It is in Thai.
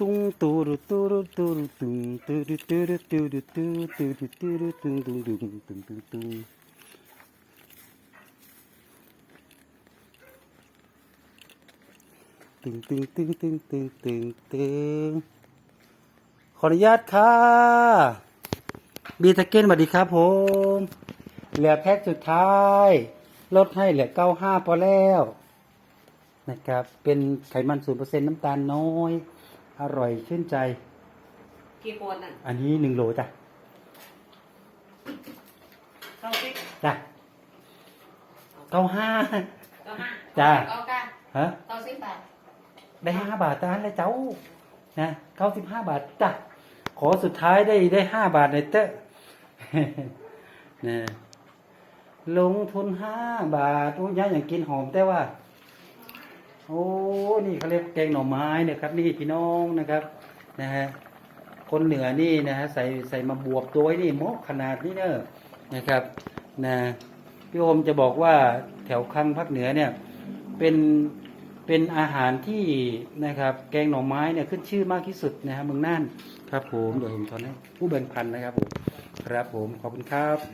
ตุ้งตูรุตูรุตูรุตุ้งตูรุตูรุตูรุตูตูรุตูรุตุ้งตุ้งตุ้งตุ้งตุ้งตุ้งตึงตึงตึงตึงตึงตึงตึงขออนุญาตค่ะบีตะเก้นสวัสดีครับผมเหลือแพ็คสุดท้าย ลดให้เหลือเก้าห้าพอแล้ว นะครับ เป็นไขมันศูนเปอร์เซ็นต์น้ำตาลน้อย อร่อยชื่นใจ กี่คนอะอันนี้หนึ่งโลจ้ะเข้าสิจ้ะเก้าห้า เก้าห้าจ้าเก้าเก้าฮะเก้าสิบบาทได้ห้าบาทตานเลยเจ้านะเก้าสิบห้าบาทจ้ะขอสุดท้ายได้ได้ห้าบาทเลยเต้อนะลงทุนห้าบาทโอ้ยอย่างกินหอมแต่ว่า โอ้นี่เขาเรียกแกงหน่อไม้เนี่ยครับ นี่พี่น้องนะครับนะฮะคนเหนือนี่นะฮะใส่ใส่มาบวบตัวไว้นี่มกขนาดนี้เนอะนะครับนะพี่โอมจะบอกว่าแถวคังภาคเหนือเนี่ยเป็นเป็นอาหารที่นะครับ แกงหน่อไม้เนี่ยขึ้นชื่อมากที่สุดนะฮะเมืองน่านครับผมเดี๋ยวผมทอนให้ผู้แบ่งพันนะครับผมครับผมขอบคุณครับ